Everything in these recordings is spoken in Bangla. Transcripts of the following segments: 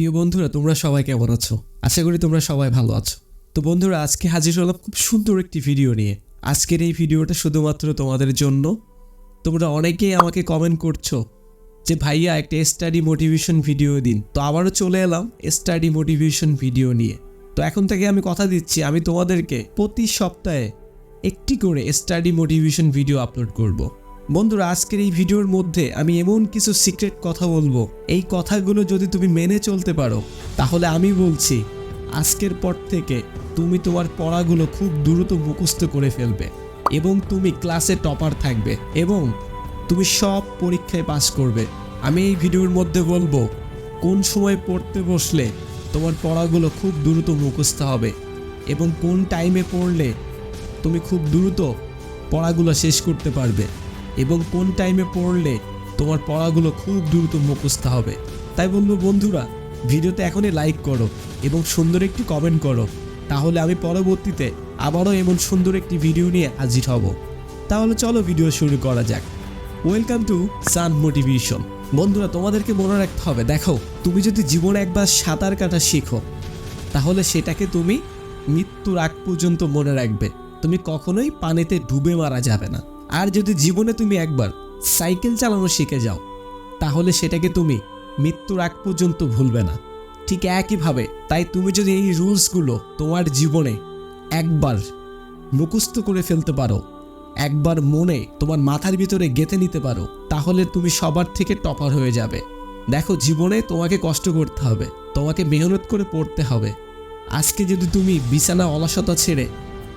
প্রিয় বন্ধুরা, তোমরা সবাই কেমন আছো? আশা করি তোমরা সবাই ভালো আছো। তো বন্ধুরা, আজকে হাজির হলাম খুব সুন্দর একটি ভিডিও নিয়ে। আজকের এই ভিডিওটা শুধুমাত্র তোমাদের জন্য। তোমরা অনেকেই আমাকে কমেন্ট করছ যে, ভাইয়া, একটা স্টাডি মোটিভেশন ভিডিও দিন। তো আবারও চলে এলাম স্টাডি মোটিভেশন ভিডিও নিয়ে। তো এখন থেকে আমি কথা দিচ্ছি, আমি তোমাদেরকে প্রতি সপ্তাহে একটি করে স্টাডি মোটিভেশন ভিডিও আপলোড করব। বন্ধুরা, আজকের এই ভিডিওর মধ্যে আমি এমন কিছু সিক্রেট কথা বলব। এই কথাগুলো যদি তুমি মেনে চলতে পারো, তাহলে আমি বলছি, আজকের পর থেকে তুমি তোমার পড়াগুলো খুব দ্রুত মুখস্থ করে ফেলবে এবং তুমি ক্লাসে টপার থাকবে এবং তুমি সব পরীক্ষায় পাস করবে। আমি এই ভিডিওর মধ্যে বলব, কোন সময় পড়তে বসলে তোমার পড়াগুলো খুব দ্রুত মুখস্থ হবে এবং কোন টাইমে পড়লে তুমি খুব দ্রুত পড়াগুলো শেষ করতে পারবে। এবং কোন টাইমে পড়লে তোমার পড়াগুলো খুব দ্রুত মুখস্থ হবে। তাই বলব বন্ধুরা, ভিডিওতে এখনই লাইক করো এবং সুন্দর একটি কমেন্ট করো। তাহলে আমি পরবর্তীতে আবারও এমন সুন্দর একটি ভিডিও নিয়ে হাজির হব। তাহলে চলো ভিডিও শুরু করা যাক। ওয়েলকাম টু সান মোটিভেশন বন্ধুরা, তোমাদেরকে মনে রাখতে হবে, দেখো, তুমি যদি জীবনে একবার সাঁতার কাটা শিখো, তাহলে সেটাকে তুমি মৃত্যুর আগ পর্যন্ত মনে রাখবে। তুমি কখনোই পানিতে ডুবে মারা যাবে না। আর যদি জীবনে তুমি একবার সাইকেল চালানো শিখে যাও, তাহলে সেটাকে তুমি মৃত্যুর আগ পর্যন্ত ভুলবে না। ঠিক একইভাবে তাই তুমি যদি এই রুলসগুলো তোমার জীবনে একবার মুখস্থ করে ফেলতে পারো, একবার মনে তোমার মাথার ভিতরে গেঁথে নিতে পারো, তাহলে তুমি সবার থেকে টপার হয়ে যাবে। দেখো, জীবনে তোমাকে কষ্ট করতে হবে, তোমাকে মেহনত করে পড়তে হবে। আজকে যদি তুমি বিছানা অলসতা ছেড়ে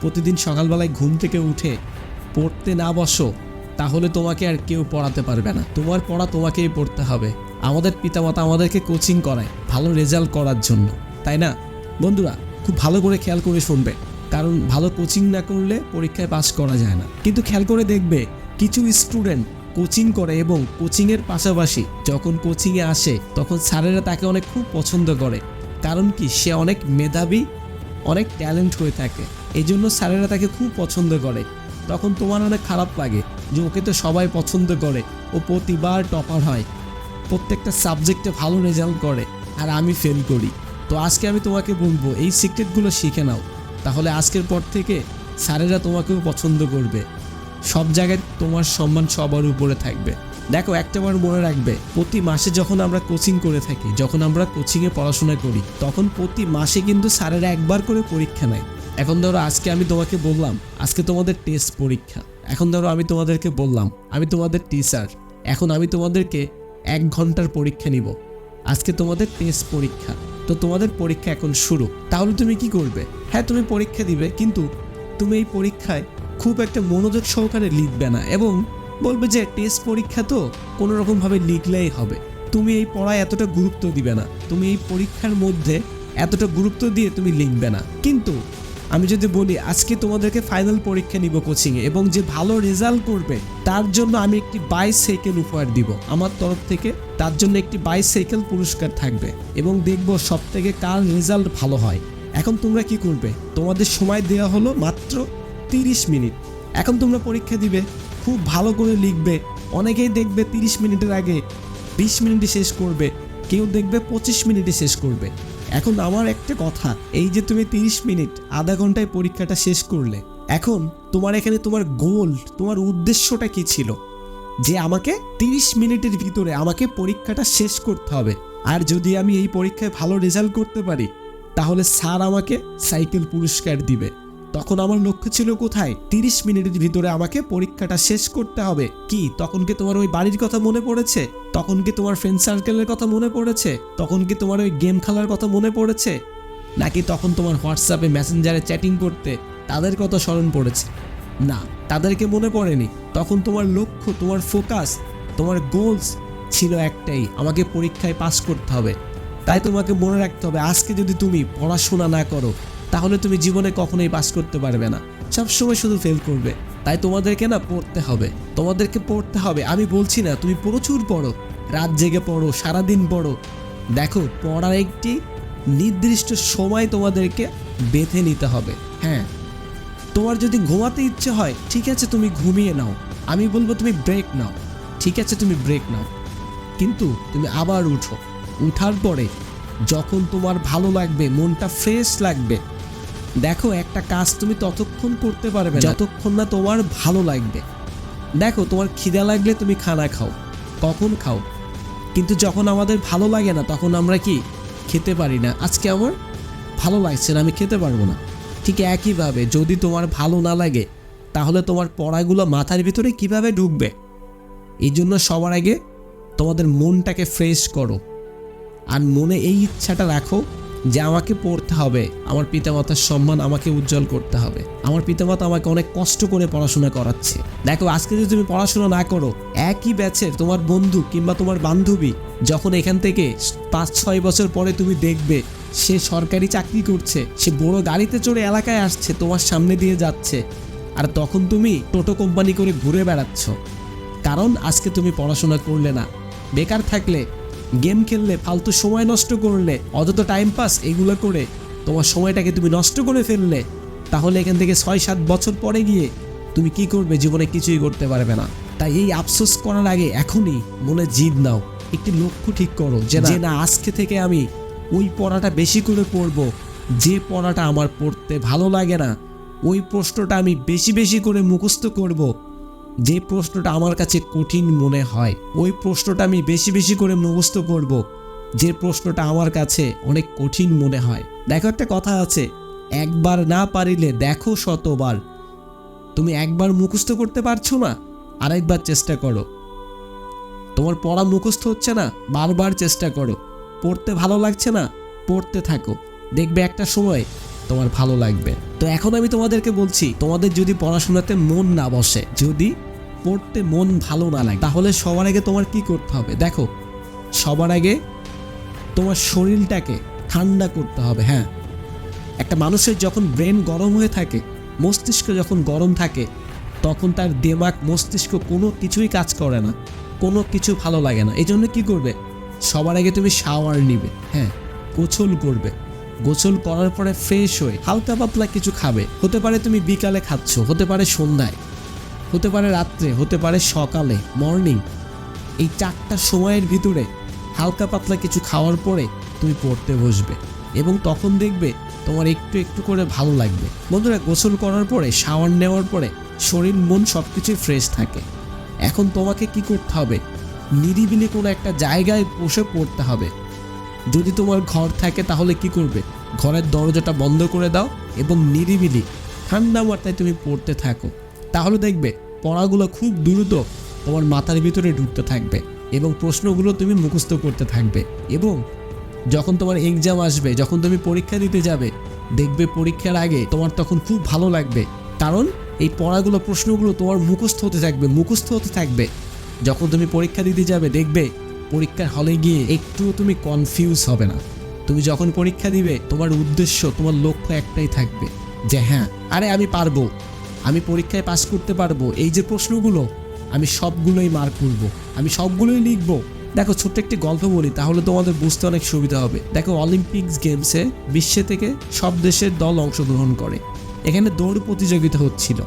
প্রতিদিন সকালবেলায় ঘুম থেকে উঠে পড়তে না বসো, তাহলে তোমাকে আর কেউ পড়াতে পারবে না। তোমার পড়া তোমাকেই পড়তে হবে। আমাদের পিতামাতা আমাদেরকে কোচিং করায়, ভালো রেজাল্ট করার জন্য। তাই না? বন্ধুরা, খুব ভালো করে খেয়াল করে শুনবে। কারণ ভালো কোচিং না করলে পরীক্ষায় পাস করা যায় না। কিন্তু খেয়াল করে দেখবে, কিছু স্টুডেন্ট কোচিং করে এবং কোচিংয়ের পাশাপাশি যখন কোচিংয়ে আসে, তখন স্যারেরা তাকে অনেক খুব পছন্দ করে। কারণ কি? সে অনেক মেধাবী, অনেক ট্যালেন্ট হয়ে থাকে। এই জন্য স্যারেরা তাকে খুব পছন্দ করে। তখন তোমার অনেক খারাপ লাগে যে ওকে তো সবাই পছন্দ করে। ও প্রতিবার টপার হয়। প্রত্যেকটা সাবজেক্টে ভালো রেজাল্ট করে আর আমি ফেল করি। তো আজকে আমি তোমাকে বলব, এই সিক্রেটগুলো শিখে নাও। তাহলে আজকের পর থেকে স্যারেরা তোমাকেও পছন্দ করবে। সব জায়গায় তোমার সম্মান সবার উপরে থাকবে। দেখো একটাবার মনে রাখবে, প্রতি মাসে যখন আমরা কোচিং করে থাকি, যখন আমরা কোচিংয়ে পড়াশোনা করি, তখন প্রতি মাসে কিন্তু স্যারেরা একবার করে পরীক্ষা নেয়। এখন ধরো আজকে আমি তোমাকে বললাম, আজকে তোমাদের টেস্ট পরীক্ষা। এখন ধরো আমি তোমাদেরকে বললাম, আমি তোমাদের টিচার এখন আমি তোমাদেরকে এক ঘণ্টার পরীক্ষা নিব। আজকে তোমাদের টেস্ট পরীক্ষা, তো তোমাদের পরীক্ষা এখন শুরু। তাহলে তুমি কি করবে? হ্যাঁ তুমি পরীক্ষা দিবে, কিন্তু তুমি এই পরীক্ষায় খুব একটা মনোযোগ সহকারে লিখবে না এবং বলবে যে টেস্ট পরীক্ষা তো কোনো রকমভাবে লিখলেই হবে। তুমি এই পড়ায় এতটা গুরুত্ব দিবে না। তুমি এই পরীক্ষার মধ্যে এতটা গুরুত্ব দিয়ে তুমি লিখবে না। কিন্তু আমি যদি বলি, আজকে তোমাদেরকে ফাইনাল পরীক্ষা নিব কোচিংয়ে এবং যে ভালো রেজাল্ট করবে, তার জন্য আমি একটি বাইশ সাইকেল উপহার দিব। আমার তরফ থেকে তার জন্য একটি বাইশ সাইকেল পুরস্কার থাকবে এবং দেখব সব থেকে কার রেজাল্ট ভালো হয়। এখন তোমরা কি করবে? তোমাদের সময় দেওয়া হলো মাত্র তিরিশ মিনিট। এখন তোমরা পরীক্ষা দিবে, খুব ভালো করে লিখবে, অনেকেই দেখবে তিরিশ মিনিটের আগে বিশ মিনিটে শেষ করবে, কেউ দেখবে পঁচিশ মিনিটে শেষ করবে। এখন আমার একটা কথা, এই যে তুমি তিরিশ মিনিট, আধা ঘন্টায় পরীক্ষাটা শেষ করলে, এখন তোমার এখানে তোমার গোল তোমার উদ্দেশ্যটা কি ছিল? যে আমাকে তিরিশ মিনিটের ভিতরে আমাকে পরীক্ষাটা শেষ করতে হবে, আর যদি আমি এই পরীক্ষায় ভালো রেজাল্ট করতে পারি, তাহলে স্যার আমাকে সাইকেল পুরস্কার দিবে। তখন আমার লক্ষ্য ছিল কোথায়? তিরিশ মিনিটের ভিতরে আমাকে পরীক্ষাটা শেষ করতে হবে। কি? তখন কি তোমার ওই বাড়ির কথা মনে পড়েছে? তখন কি তোমার ফ্রেন্ড সার্কেলের কথা মনে পড়েছে? তখন কি তোমার ওই গেম খেলার কথা মনে পড়েছে? নাকি তখন তোমার হোয়াটসঅ্যাপে মেসেঞ্জারে চ্যাটিং করতে তাদের কথা স্মরণ পড়েছে? না, তাদেরকে মনে পড়েনি। তখন তোমার লক্ষ্য, তোমার ফোকাস তোমার গোলস ছিল একটাই, আমাকে পরীক্ষায় পাস করতে হবে। তাই তোমাকে মনে রাখতে হবে, আজকে যদি তুমি পড়াশোনা না করো তাহলে তুমি জীবনে কখনোই পাস করতে পারবে না। সবসময় শুধু ফেল করবে। তাই তোমাদেরকে না পড়তে হবে। তোমাদেরকে পড়তে হবে। আমি বলছি না, তুমি প্রচুর পড়ো। রাত জেগে পড়ো, সারাদিন পড়ো। দেখো, পড়ার একটি নির্দিষ্ট সময় তোমাদেরকে বেঁধে নিতে হবে। হ্যাঁ। তোমার যদি ঘুমাতে ইচ্ছে হয়, ঠিক আছে, তুমি ঘুমিয়ে নাও। আমি বলব তুমি ব্রেক নাও। ঠিক আছে, তুমি ব্রেক নাও। কিন্তু তুমি আবার উঠো। উঠার পরে যখন তোমার ভালো লাগবে, মনটা ফ্রেশ লাগবে দেখো, একটা কাজ তুমি ততক্ষণ করতে পারবে যতক্ষণ না তোমার ভালো লাগবে। দেখো, তোমার খিদা লাগলে তুমি খানা খাও, কখন খাও। কিন্তু যখন আমাদের ভালো লাগে না, তখন আমরা কি খেতে পারি না? আজকে আমার ভালো লাগছে না, আমি খেতে পারব না। ঠিক একইভাবে, যদি তোমার ভালো না লাগে, তাহলে তোমার পড়াগুলো মাথার ভিতরে কীভাবে ঢুকবে? এই জন্য সবার আগে তোমাদের মনটাকে ফ্রেশ করো। আর মনে এই ইচ্ছাটা রাখো যে আমাকে পড়তে হবে, আমার পিতামাতার সম্মান আমাকে উজ্জ্বল করতে হবে। আমার পিতামাতা আমাকে অনেক কষ্ট করে পড়াশোনা করাচ্ছে। দেখো, আজকে যদি তুমি পড়াশোনা না করো, একই ব্যাচের তোমার বন্ধু কিংবা তোমার বান্ধবী যখন এখান থেকে পাঁচ, ছয় বছর পরে তুমি দেখবে, সে সরকারি চাকরি করছে, সে বড় গাড়িতে চড়ে এলাকায় আসছে, তোমার সামনে দিয়ে যাচ্ছে। আর তখন তুমি টোটো কোম্পানি করে ঘুরে বেড়াচ্ছ। কারণ আজকে তুমি পড়াশোনা করলে না। বেকার থাকলে গেম খেললে ফালতু সময় নষ্ট করলে অযথ টাইম পাস এগুলো করে তোমার সময়টাকে তুমি নষ্ট করে ফেললে তাহলে এখান থেকে ছয় সাত বছর পরে গিয়ে তুমি কি করবে? জীবনে কিছুই করতে পারবে না। তাই এই আফসোস করার আগে এখনই মনে জিদ নাও। একটি লক্ষ্য ঠিক করো যে না- যে না আজকে থেকে আমি ওই পড়াটা বেশি করে পড়ব যে পড়াটা আমার পড়তে ভালো লাগে না ওই প্রশ্নটা আমি বেশি বেশি করে মুখস্থ করব যে প্রশ্নটা আমার কাছে কঠিন মনে হয়, ওই প্রশ্নটা আমি বেশি বেশি করে মুখস্থ করব। যে প্রশ্নটা আমার কাছে অনেক কঠিন মনে হয়। দেখো একটা কথা আছে, একবার না পারিলে দেখো শতবার। তুমি একবার মুখস্থ করতে পারছ না, আরেকবার চেষ্টা করো। তোমার পড়া মুখস্থ হচ্ছে না, বারবার চেষ্টা করো। পড়তে ভালো লাগছে না, পড়তে থাকো। দেখবে একটা সময় তোমার ভালো লাগবে। তো এখন আমি তোমাদেরকে বলছি, তোমাদের যদি পড়াশোনাতে মন না বসে, যদি পড়তে মন ভালো না লাগে, তাহলে সবার আগে তোমার কি করতে হবে? দেখো, সবার আগে তোমার শরীরটাকে ঠান্ডা করতে হবে হ্যাঁ। একটা মানুষের যখন ব্রেন গরম হয়ে থাকে, মস্তিষ্ক যখন গরম থাকে, তখন তার দেমাগ, মস্তিষ্ক কোনো কিছুই কাজ করে না, কোনো কিছু ভালো লাগে না। এই জন্য কী করবে? সবার আগে তুমি শাওয়ার নিবে হ্যাঁ গোসল করবে। গোসল করার পরে ফ্রেশ হয়ে হালকা পাতলা কিছু খাবে। হতে পারে তুমি বিকালে খাচ্ছ, হতে পারে সন্ধ্যায়। হতে পারে রাত্রে, হতে পারে সকালে মর্নিং এই চারটা সময়ের ভিতরে হালকা পাতলা কিছু খাওয়ার পরে তুমি পড়তে বসবে এবং তখন দেখবে তোমার একটু একটু করে ভালো লাগবে। বন্ধুরা, গোসল করার পরে শাওয়ার নেওয়ার পরে শরীর, মন সব কিছুই ফ্রেশ থাকে। এখন তোমাকে কি করতে হবে? নিরিবিলি কোনো একটা জায়গায় বসে পড়তে হবে। যদি তোমার ঘর থাকে তাহলে কি করবে? ঘরের দরজাটা বন্ধ করে দাও এবং নিরিবিলি ঠান্ডা মাথায় তুমি পড়তে থাকো। তাহলে দেখবে পড়াগুলো খুব দ্রুত তোমার মাথার ভিতরে ঢুকতে থাকবে এবং প্রশ্নগুলো তুমি মুখস্থ করতে থাকবে এবং যখন তোমার এক্সাম আসবে, যখন তুমি পরীক্ষা দিতে যাবে, দেখবে পরীক্ষার আগে তোমার তখন খুব ভালো লাগবে। কারণ এই পড়াগুলো, প্রশ্নগুলো তোমার মুখস্থ হতে থাকবে, মুখস্থ হতে থাকবে। যখন তুমি পরীক্ষা দিতে যাবে, দেখবে পরীক্ষার হলে গিয়ে একটুও তুমি কনফিউজ হবে না। তুমি যখন পরীক্ষা দিবে, তোমার উদ্দেশ্য, তোমার লক্ষ্য একটাই থাকবে যে হ্যাঁ আরে আমি পারব, আমি পরীক্ষায় পাশ করতে পারব, এই যে প্রশ্নগুলো, আমি সবগুলোই মার্ক করব, আমি সবগুলোই লিখব। দেখো, ছোট্ট একটি গল্প বলি, তাহলে তোমাদের বুঝতে অনেক সুবিধা হবে। দেখো অলিম্পিক্স গেমসে বিশ্বে থেকে সব দেশের দল অংশগ্রহণ করে। এখানে দৌড় প্রতিযোগিতা হচ্ছিল।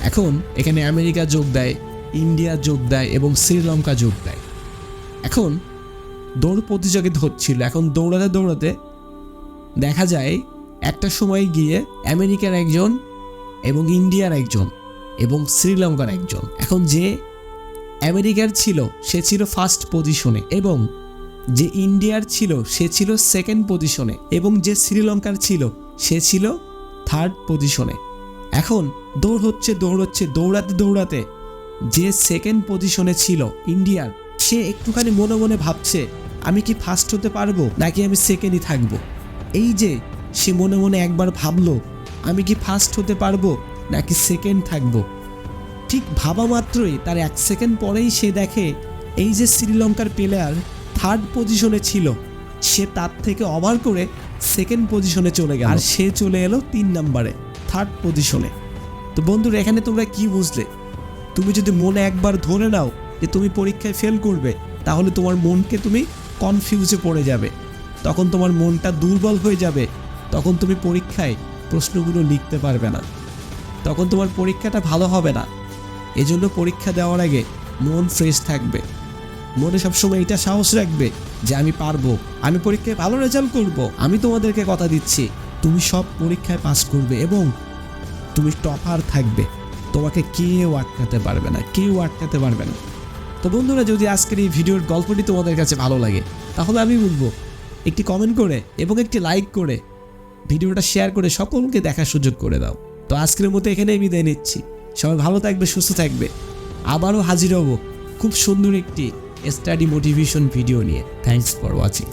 এখন এখানে আমেরিকা যোগ দেয়, ইন্ডিয়া যোগ দেয় এবং শ্রীলঙ্কা যোগ দেয়। এখন দৌড় প্রতিযোগিতা হচ্ছিল। এখন দৌড়াতে দৌড়াতে দেখা যায় একটা সময় গিয়ে আমেরিকার একজন এবং ইন্ডিয়ার একজন এবং শ্রীলঙ্কার একজন। এখন যে আমেরিকার ছিল, সে ছিল ফার্স্ট পজিশনে এবং যে ইন্ডিয়ার ছিল, সে ছিল সেকেন্ড পজিশনে এবং যে শ্রীলঙ্কার ছিল, সে ছিল থার্ড পজিশনে এখন দৌড় হচ্ছে দৌড় হচ্ছে, দৌড়াতে দৌড়াতে যে সেকেন্ড পজিশনে ছিল ইন্ডিয়ার সে একটুখানি মনে মনে ভাবছে, আমি কি ফার্স্ট হতে পারব নাকি আমি সেকেন্ডই থাকব? এই যে, সে মনে মনে একবার ভাবলো, আমি কি ফার্স্ট হতে পারব নাকি সেকেন্ড থাকব? ঠিক ভাবা মাত্রই তার এক সেকেন্ড পরেই সে দেখে, এই যে শ্রীলঙ্কার প্লেয়ার থার্ড পজিশনে ছিল, সে তার থেকে ওভার করে সেকেন্ড পজিশনে চলে গেল। আর সে চলে এলো তিন নম্বরে থার্ড পজিশনে তো বন্ধুরা, এখানে তোমরা কি বুঝলে? তুমি যদি মনে একবার ধরে নাও যে তুমি পরীক্ষায় ফেল করবে, তাহলে তোমার মনকে তুমি কনফিউজে পড়ে যাবে। তখন তোমার মনটা দুর্বল হয়ে যাবে। তখন তুমি পরীক্ষায় প্রশ্নগুলো লিখতে পারবে না। তখন তোমার পরীক্ষাটা ভালো হবে না। এজন্য পরীক্ষা দেওয়ার আগে মন ফ্রেশ থাকবে। মনে সবসময় এটা সাহস রাখবে যে আমি পারব, আমি পরীক্ষায় ভালো রেজাল্ট করব। আমি তোমাদেরকে কথা দিচ্ছি, তুমি সব পরীক্ষায় পাস করবে এবং তুমি টপার থাকবে। তোমাকে কেউ আটকাতে পারবে না, কেউ আটকাতে পারবে না। তো বন্ধুরা, যদি আজকের এই ভিডিওর গল্পটি তোমাদের কাছে ভালো লাগে, তাহলে আমি বলব, একটি কমেন্ট করে এবং একটি লাইক করে ভিডিওটা শেয়ার করে সকলকে দেখার সুযোগ করে দাও। তো আজকের মতো এখানেই বিদায় নিচ্ছি। সবাই ভালো থাকবে, সুস্থ থাকবে। আবারও হাজির হব খুব সুন্দর একটি স্টাডি মোটিভেশন ভিডিও নিয়ে। Thanks for watching